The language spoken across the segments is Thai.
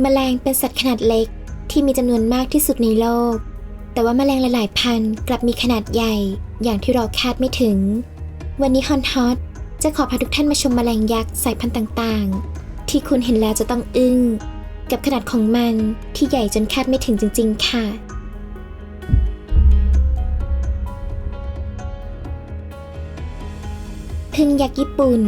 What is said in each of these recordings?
แมลงเป็นสัตว์ขนาดเล็กที่มีจำนวนมากที่สุดในโลก แต่ว่าแมลงหลายๆ พันกลับมีขนาดใหญ่ อย่างที่เราคาดไม่ถึง วันนี้ฮอนฮอตจะขอพาทุกท่านมาชมแมลงยักษ์สายพันธุ์ต่างๆ ที่คุณเห็นแล้วจะต้องอึ้ง กับขนาดของมันที่ใหญ่จนคาดไม่ถึงจริง ๆ ค่ะ พึ่งยักษ์ญี่ปุ่น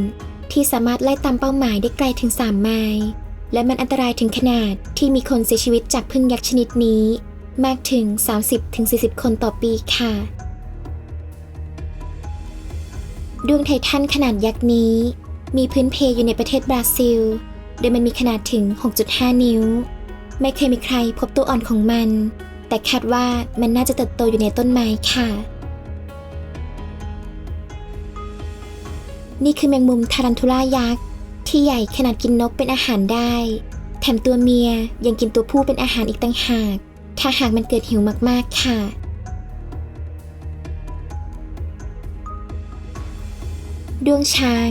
ที่สามารถไล่ตามเป้าหมายได้ไกลถึง 3 ไมล์ และมันอันตรายถึงขนาดที่มีคนเสียชีวิตจากพึ่งยักษ์ชนิดนี้ มากถึง 30-40 คนต่อปีค่ะ ดวงไททันขนาดยักษ์นี้ มีพื้นเพอยู่ในประเทศบราซิล โดยมันมีขนาดถึง 6.5 นิ้ว ไม่เคยมีใครพบตัวอ่อนของมัน แต่คาดว่ามันน่าจะเติบโตอยู่ในต้นไม้ค่ะ นี่คือแมงมุมทารันทูล่ายักษ์ ที่ใหญ่ขนาดกินนกเป็นอาหารได้ แถมตัวเมียยังกินตัวผู้เป็นอาหารอีกต่างหาก ถ้าหากมันเกิดหิวมากๆค่ะ ดวงช้าง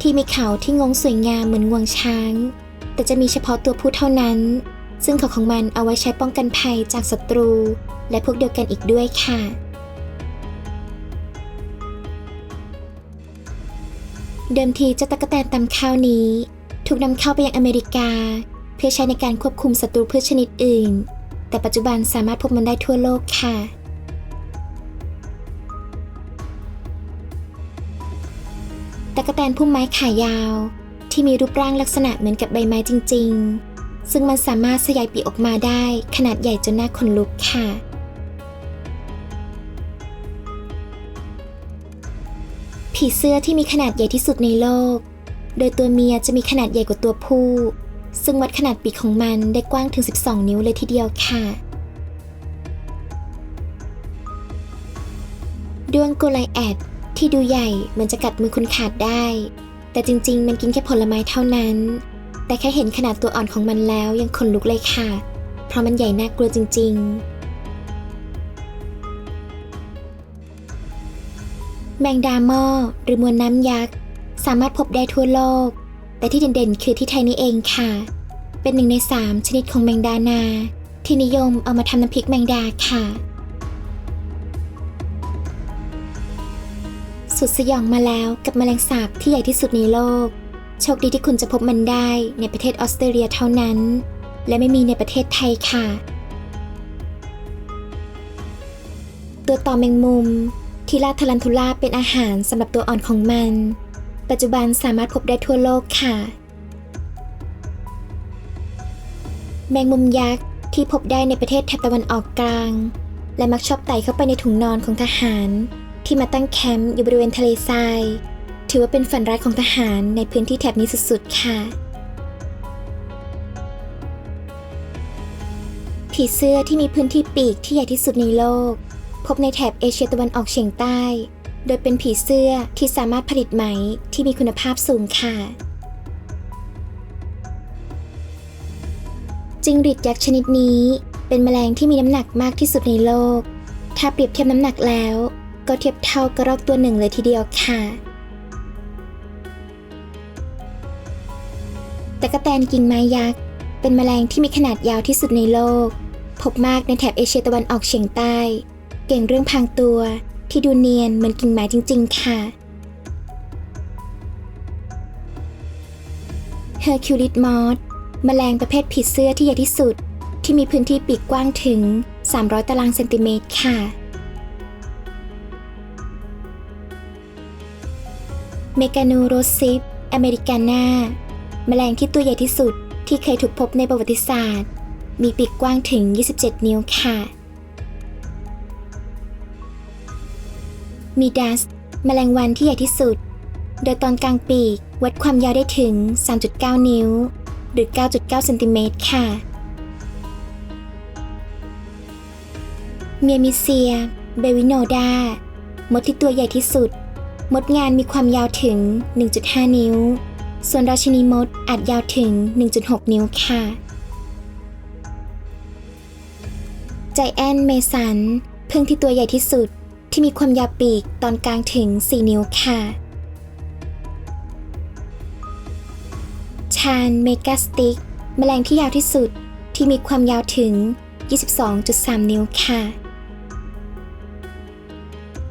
ที่มีเขาที่งงสวยงามเหมือนงวงช้าง แต่จะมีเฉพาะตัวผู้เท่านั้น ซึ่งเขาของมันเอาไว้ใช้ป้องกันภัยจากศัตรู และพวกเดียวกันอีกด้วยค่ะ เดิมทีเจ้าตะกแตนตำข้าวนี้ ถูกนำเข้าไปยังอเมริกา เพื่อใช้ในการควบคุมศัตรูพืชชนิดอื่น แต่ปัจจุบันสามารถพบมันได้ทั่วโลกค่ะ ตะกแตนพุ่มไม้ขายาว ที่มีรูปร่างลักษณะเหมือนกับใบไม้จริง ๆ ซึ่งมันสามารถสยายปีกออกมาได้ขนาดใหญ่จนน่าขนลุกค่ะ ผีเสื้อที่มีขนาดใหญ่ที่สุดในโลก โดยตัวเมียจะมีขนาดใหญ่กว่าตัวผู้ ซึ่งวัดขนาดปีกของมันได้กว้างถึง 12 นิ้วเลยทีเดียวค่ะ ดวงโกไลแอดที่ดูใหญ่เหมือนจะกัดมือคุณขาดได้ แต่จริงๆ มันกินแค่ผลไม้เท่านั้น แต่แค่เห็นขนาดตัวอ่อนของมันแล้วยังขนลุกเลยค่ะ เพราะมันใหญ่น่ากลัวจริง ๆ แมงดาหม้อหรือมวลน้ำยักษ์สามารถพบได้ทั่วโลก แต่ที่เด่นๆ คือที่ไทยนี่เองค่ะ เป็นหนึ่งในสามชนิดของแมงดานา ที่นิยมเอามาทำน้ำพริกแมงดาค่ะ สุดสยองมาแล้วกับแมลงสาบที่ใหญ่ที่สุดในโลก โชคดีที่คุณจะพบมันได้ในประเทศออสเตรเลียเท่านั้น และไม่มีในประเทศไทยค่ะ ตัวต่อแมงมุม ทีลาทารันทูล่าเป็นอาหารสำหรับตัวอ่อนของมัน ปัจจุบันสามารถพบได้ทั่วโลกค่ะ แมงมุมยักษ์ที่พบได้ในประเทศแถบตะวันออกกลาง และมักชอบไต่เข้าไปในถุงนอนของทหาร ที่มาตั้งแคมป์อยู่บริเวณทะเลทราย ถือว่าเป็นฝันร้ายของทหารในพื้นที่แถบนี้สุดๆค่ะผีเสื้อที่มีพื้นที่ปีกที่ใหญ่ที่สุดในโลก พบในแถบเอเชียตะวันออกเฉียงใต้ โดยเป็นผีเสื้อที่สามารถผลิตไหมที่มีคุณภาพสูงค่ะ จิงหรีดยักษ์ชนิดนี้เป็นแมลงที่มีน้ำหนักมากที่สุดในโลก ถ้าเปรียบเทียบน้ำหนักแล้ว ก็เทียบเท่ากระรอกตัวหนึ่งเลยทีเดียวค่ะตะกะแตนกิ่งไม้ยักษ์ เป็นแมลงที่มีขนาดยาวที่สุดในโลก พบมากในแถบเอเชียตะวันออกเฉียงใต้ เก่งเรื่องพรางตัว ที่ดูเนียนเหมือนกิ่งไม้จริง ๆ ค่ะเฮอร์คิวลิสมอสแมลงประเภทผีเสื้อที่ใหญ่ที่สุด ที่มีพื้นที่ปีกกว้างถึง 300 ตารางเซนติเมตรค่ะ เมกาโนโรซิปอเมริกานาแมลงที่ตัวใหญ่ที่สุดที่เคยถูกพบในประวัติศาสตร์ มีปีกกว้างถึง 27 นิ้วค่ะ มีดัสแมลงวันที่ใหญ่ที่สุด โดยตอนกลางปีกวัดความยาวได้ถึง 3.9 นิ้ว หรือ 9.9เซนติเมตรค่ะ เมียมิเซีย เบวิโนดา มดที่ตัวใหญ่ที่สุด มดงานมีความยาวถึง 1.5 นิ้ว ส่วนราชินีมดอาจยาวถึง 1.6 นิ้วค่ะใจแอนเมสันพึ่งที่ตัวใหญ่ที่สุด ที่มีความยาวปีกตอนกลางถึง 4 นิ้วค่ะ ชานเมกาสติก แมลงที่ยาวที่สุดที่มีความยาวถึง 22.3 นิ้วค่ะ